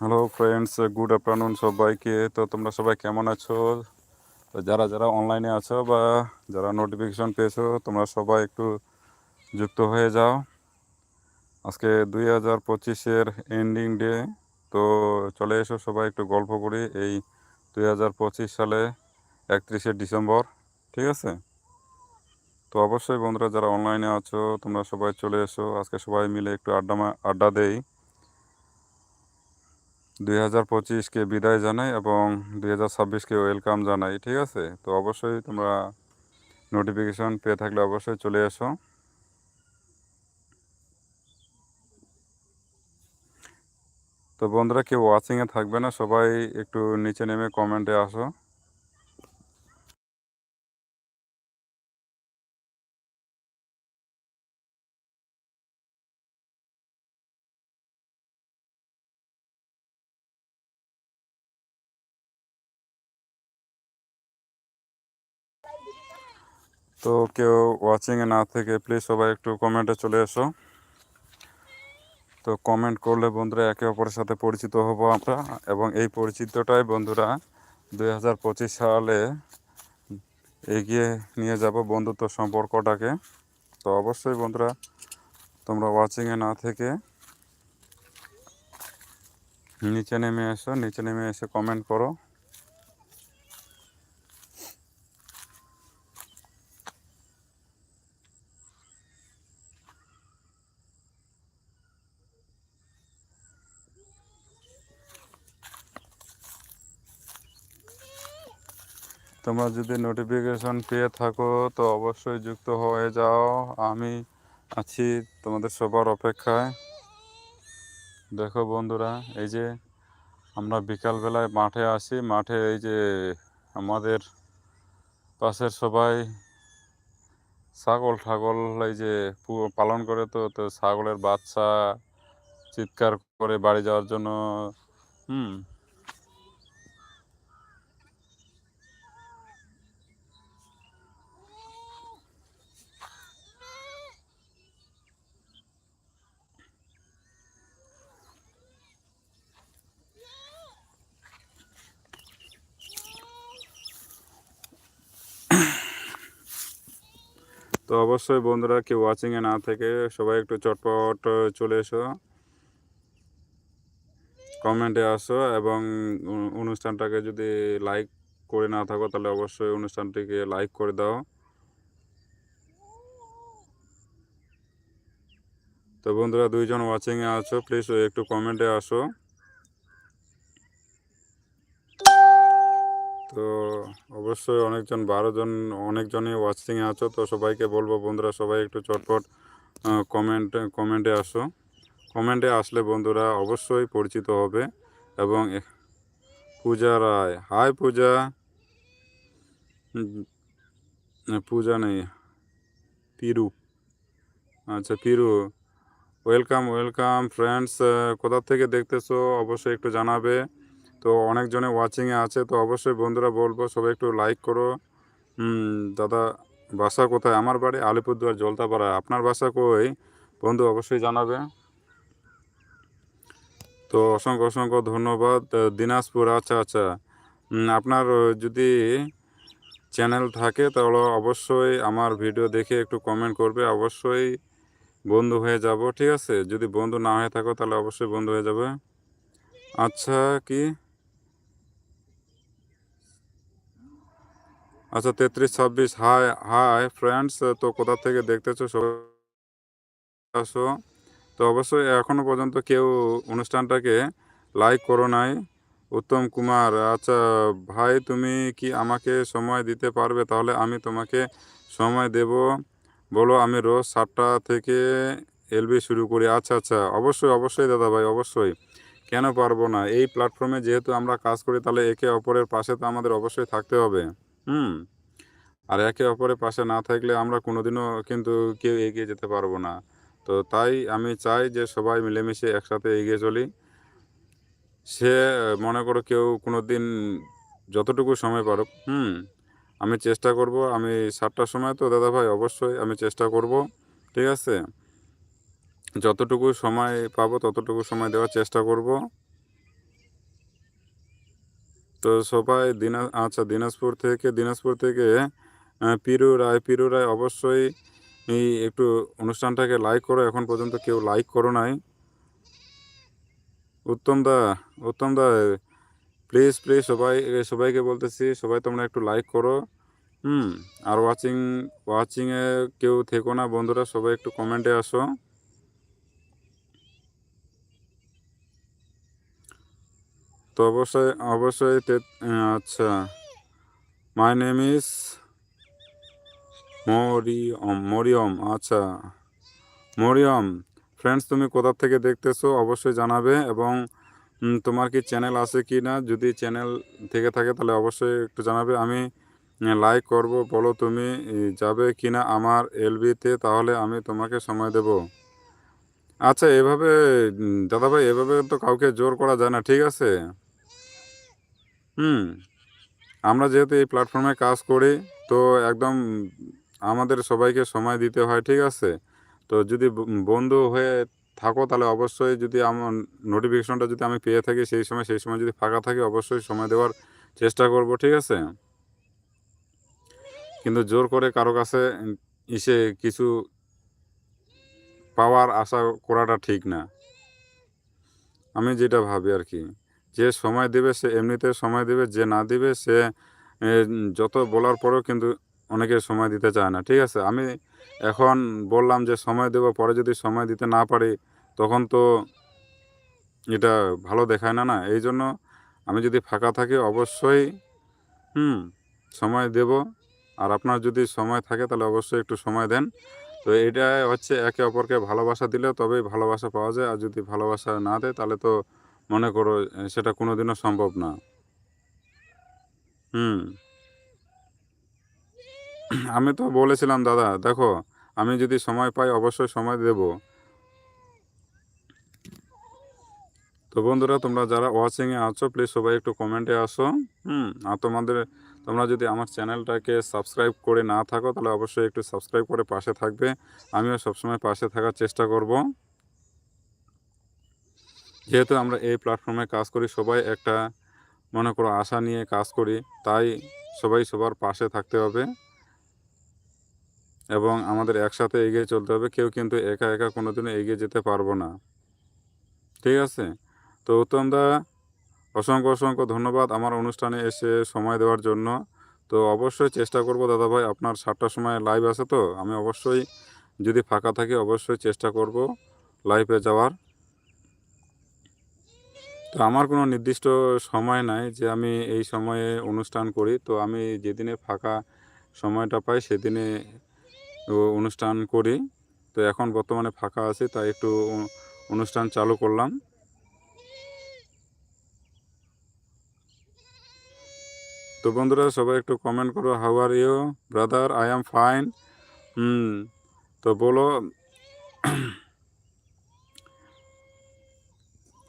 Hello friends good afternoon সবাইকে। তো তোমরা সবাই কেমন আছো? তো যারা যারা অনলাইনে আছো বা যারা নোটিফিকেশন পেয়েছ, তোমরা সবাই একটু যুক্ত হয়ে যাও। আজকে দুই হাজার পঁচিশের এন্ডিং ডে তো চলে এসো সবাই একটু গল্প করি এই দুই হাজার পঁচিশ সালে একত্রিশে ডিসেম্বর, ঠিক আছে? তো অবশ্যই বন্ধুরা, যারা অনলাইনে আছো, তোমরা সবাই চলে এসো। আজকে সবাই মিলে একটু আড্ডা আড্ডা দেই। দুই হাজার পঁচিশকে বিদায় জানাই এবং দুই হাজার ছাব্বিশকে ওয়েলকাম জানাই, ঠিক আছে? তো অবশ্যই তোমরা নোটিফিকেশন পেয়ে থাকলে অবশ্যই চলে এসো। তো বন্ধুরা, কেউ ওয়াচিংয়ে থাকবে না, সবাই একটু নিচে নেমে কমেন্টে আসো। তো কেউ ওয়াচিংয়ে না থেকে প্লিজ সবাই একটু কমেন্টে চলে এসো। তো কমেন্ট করলে বন্ধুরা একে অপরের সাথে পরিচিত হব আমরা এবং এই পরিচিতটাই বন্ধুরা দুই হাজার পঁচিশ সালে এগিয়ে নিয়ে যাব বন্ধুত্ব সম্পর্কটাকে। তো অবশ্যই বন্ধুরা তোমরা ওয়াচিংয়ে না থেকে নিচে নেমে এসো, নিচে নেমে এসে কমেন্ট করো। তোমরা যদি নোটিফিকেশন পেয়ে থাকো, তো অবশ্যই যুক্ত হয়ে যাও। আমি আছি তোমাদের সবার অপেক্ষায়। দেখো বন্ধুরা, এই যে আমরা বিকালবেলায় মাঠে আসি মাঠে এই যে আমাদের পাশের সবাই ছাগল ঠাগল এই যে পালন করে তো তো ছাগলের বাচ্চা চিৎকার করে বাড়ি যাওয়ার জন্য, হুম তো অবশ্যই বন্ধুরা কেউ ওয়াচিংয়ে না থেকে সবাই একটু চটপট চলে এসো। কমেন্টে আসো এবং অনুষ্ঠানটাকে যদি লাইক করে না থাকো তাহলে অবশ্যই অনুষ্ঠানটিকে লাইক করে দাও। তো বন্ধুরা দুইজন ওয়াচিংয়ে আছো প্লিজ একটু কমেন্টে আসো। তো অবশ্যই অনেকজন, বারো জন, অনেকজনই ওয়াচিংয়ে আছো। তো সবাইকে বলব বন্ধুরা, সবাই একটু চটপট কমেন্ট কমেন্টে আসো। কমেন্টে আসলে বন্ধুরা অবশ্যই পরিচিত হবে এবং পূজা রায়। হাই পূজা। পূজা নেই পিরু আচ্ছা পিরু ওয়েলকাম ওয়েলকাম ফ্রেন্ডস কোথা থেকে দেখতেছো? অবশ্যই একটু জানাবে। তো অনেকজনে ওয়াচিংয়ে আছে, তো অবশ্যই বন্ধুরা বলব সবাই একটু লাইক করো। দাদা বাসা কোথায়? আমার বাড়ি আলিপুরদুয়ার, জলতাপাড়া। আপনার বাসা কই? বন্ধু অবশ্যই জানাবে। তো অসংখ্য অসংখ্য ধন্যবাদ। দিনাজপুর আচ্ছা আচ্ছা। আপনার যদি চ্যানেল থাকে, তাহলে অবশ্যই আমার ভিডিও দেখে একটু কমেন্ট করবে। অবশ্যই বন্ধু হয়ে যাব, ঠিক আছে? যদি বন্ধু না হয়ে থাকো, তাহলে অবশ্যই বন্ধু হয়ে যাবে। আচ্ছা কি? আচ্ছা তেত্রিশ, ছাব্বিশ হাই হাই ফ্রেন্ডস তো কোথা থেকে দেখতেছো? আসো। তো অবশ্যই এখনও পর্যন্ত কেউ অনুষ্ঠানটাকে লাইক করো নাই। উত্তম কুমার আচ্ছা ভাই তুমি কি আমাকে সময় দিতে পারবে? তাহলে আমি তোমাকে সময় দেব। বলো আমি রোজ সাতটা থেকে এলবি শুরু করি। আচ্ছা আচ্ছা অবশ্যই অবশ্যই দাদা ভাই, অবশ্যই। কেন পারব না? এই প্ল্যাটফর্মে যেহেতু আমরা কাজ করি, তাহলে একে অপরের পাশে তো আমাদের অবশ্যই থাকতে হবে। হুম। আর একে অপরের পাশে না থাকলে আমরা কোনোদিনও কিন্তু কেউ এগিয়ে যেতে পারব না। তো তাই আমি চাই যে সবাই মিলেমিশে একসাথে এগিয়ে চলি। সে মনে করো কেউ কোনো দিন যতটুকু সময় পারুক, হুম, আমি চেষ্টা করব। আমি সাতটার সময় তো, দাদা ভাই, অবশ্যই আমি চেষ্টা করব, ঠিক আছে? যতটুকু সময় পাবো, ততটুকু সময় দেওয়ার চেষ্টা করব। তো সবাই দিনা আচ্ছা দিনাজপুর থেকে দিনাজপুর থেকে পিরু রায় পিরু রায় অবশ্যই এই একটু অনুষ্ঠানটাকে লাইক করো। এখন পর্যন্ত কেউ লাইক করো নাই। উত্তম দা উত্তম দা প্লিজ প্লিজ সবাই, সবাইকে বলতেছি, সবাই তোমরা একটু লাইক করো। হুম, আর ওয়াচিং ওয়াচিংয়ে কেউ থেকো না। বন্ধুরা, সবাই একটু কমেন্টে আসো। তো অবশ্যই অবশ্যই আচ্ছা। My name is Mariam Mariam আচ্ছা। মরিয়ম ফ্রেন্ডস তুমি কোথা থেকে দেখতেছো অবশ্যই জানাবে এবং তোমার কি চ্যানেল আছে কি না যদি চ্যানেল থেকে থাকে তাহলে অবশ্যই একটু জানাবে। আমি লাইক করব, বলো তুমি যাবে কি না আমার এলবিতে তাহলে আমি তোমাকে সময় দেব। আচ্ছা এভাবে দাদাভাই, এভাবে তো কাউকে জোর করা যায় না, ঠিক আছে? হুম। আমরা যেহেতু এই প্ল্যাটফর্মে কাজ করি, তো একদম আমাদের সবাইকে সময় দিতে হয়, ঠিক আছে? তো যদি বন্ধু হয়ে থাকো তাহলে অবশ্যই যদি আমার নোটিফিকেশনটা যদি আমি পেয়ে থাকি সেই সময় সেই সময় যদি ফাঁকা থাকি অবশ্যই সময় দেওয়ার চেষ্টা করব, ঠিক আছে? কিন্তু জোর করে কারও কাছে ইসে কিছু পাওয়ার আশা করাটা ঠিক না। আমি যেটা ভাবি আর কি। যে সময় দেবে সে এমনিতে সময় দেবে, যে না দিবে সে যত বলার পরেও কিন্তু অনেকে সময় দিতে চায় না, ঠিক আছে? আমি এখন বললাম যে সময় দেবো, পরে যদি সময় দিতে না পারি, তখন তো এটা ভালো দেখায় না না? এই জন্য আমি যদি ফাঁকা থাকি, অবশ্যই, হুম, সময় দেব। আর আপনার যদি সময় থাকে, তাহলে অবশ্যই একটু সময় দেন। তো এটা হচ্ছে একে অপরকে ভালোবাসা দিলে তবেই ভালোবাসা পাওয়া যায়, আর যদি ভালোবাসা না দেয়, তাহলে তো মনে করো সেটা কোনোদিনও সম্ভব না। হুম। আমি তো বলেছিলাম, দাদা, দেখো, আমি যদি সময় পাই অবশ্যই সময় দেব। তো বন্ধুরা, তোমরা যারা ওয়াচিংয়ে আছো প্লিজ সবাই একটু কমেন্টে আসো। হুম, আর তোমাদের, তোমরা যদি আমার চ্যানেলটাকে সাবস্ক্রাইব করে না থাকো, তাহলে অবশ্যই একটু সাবস্ক্রাইব করে পাশে থাকবে। আমিও সবসময় পাশে থাকার চেষ্টা করব। যেহেতু আমরা এই প্ল্যাটফর্মে কাজ করি, সবাই একটা, মনে করো, আশা নিয়ে কাজ করি, তাই সবাই সবার পাশে থাকতে হবে এবং আমাদের একসাথে এগিয়ে চলতে হবে। কেউ কিন্তু একা একা কোনো কোনোদিনও এগিয়ে যেতে পারব না। ঠিক আছে? তো উত্তম দা, অসংখ্য অসংখ্য ধন্যবাদ আমার অনুষ্ঠানে এসে সময় দেওয়ার জন্য। তো অবশ্যই চেষ্টা করব দাদাভাই, আপনার সাতটার সময় লাইভ আছে তো? আমি অবশ্যই যদি ফাঁকা থাকি, অবশ্যই চেষ্টা করব লাইভে যাওয়ার। তো আমার কোনো নির্দিষ্ট সময় নাই যে আমি এই সময়ে অনুষ্ঠান করি। তো আমি যেদিনে ফাঁকা সময়টা পাই সেদিনে অনুষ্ঠান করি। তো এখন বর্তমানে ফাঁকা আছি, তাই একটু অনুষ্ঠান চালু করলাম। তো বন্ধুরা সবাই একটু কমেন্ট করো how are you brother I am fine hmm, তো বলো।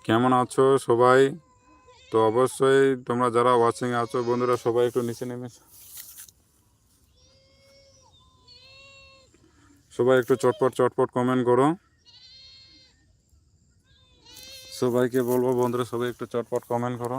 কেমন আছো সবাই? তো অবশ্যই তোমরা যারা ওয়াচিং আছো, বন্ধুরা সবাই একটু নিচে নেমে সবাই একটু চটপট চটপট কমেন্ট করো। সবাইকে বলব, বন্ধুরা সবাই একটু চটপট কমেন্ট করো।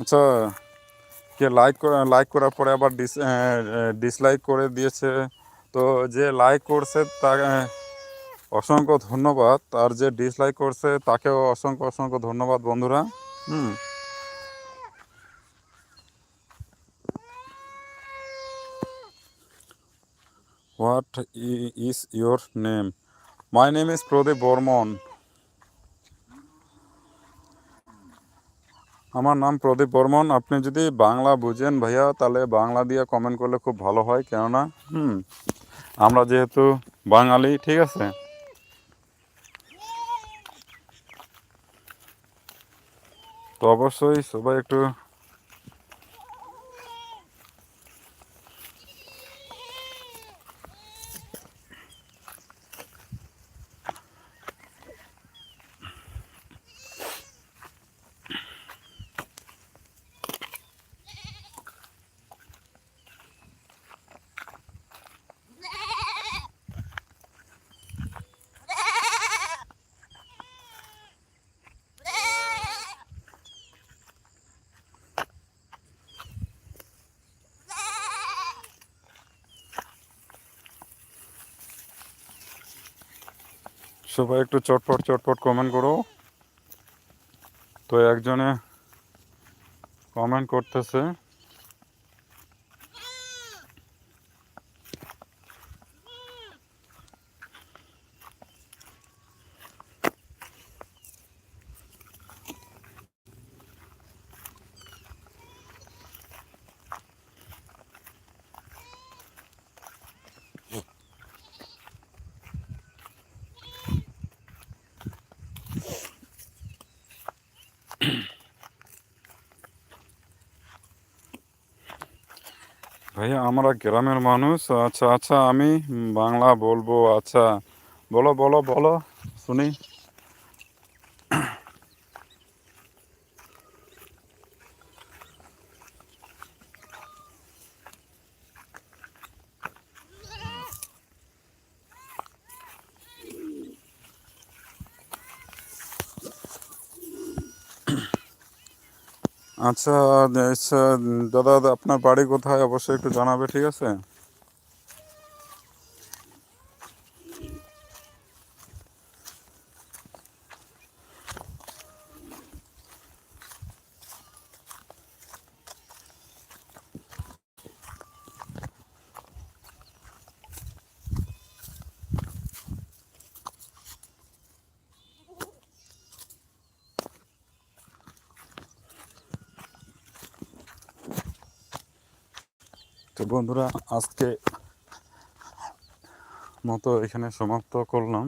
আচ্ছা কে লাইক লাইক করার পরে আবার ডিস ডিসলাইক করে দিয়েছে। তো যে লাইক করছে তা অসংখ্য ধন্যবাদ। আর যে ডিসলাইক করছে তাকেও অসংখ্য অসংখ্য ধন্যবাদ, বন্ধুরা। হুম। What is your name my name is Pradip Barman আমার নাম প্রদীপ বর্মন। আপনি যদি বাংলা বুঝেন ভাইয়া, তাহলে বাংলা দিয়ে কমেন্ট করলে খুব ভালো হয়। কেননা, হুম, আমরা যেহেতু বাঙালি, ঠিক আছে? তো অবশ্যই সবাই একটু সবাই একটু চটপট চটপট কমেন্ট করো। তো একজনে কমেন্ট করতেছে। ভাইয়া আমরা গ্রামের মানুষ। আচ্ছা আচ্ছা আমি বাংলা বলব। আচ্ছা বলো বলো বলো শুনি। আচ্ছা, দাদা আপনার বাড়ি কোথায়? অবশ্যই একটু জানাবে ঠিক আছে? তো বন্ধুরা আজকে মতো এখানে সমাপ্ত করলাম।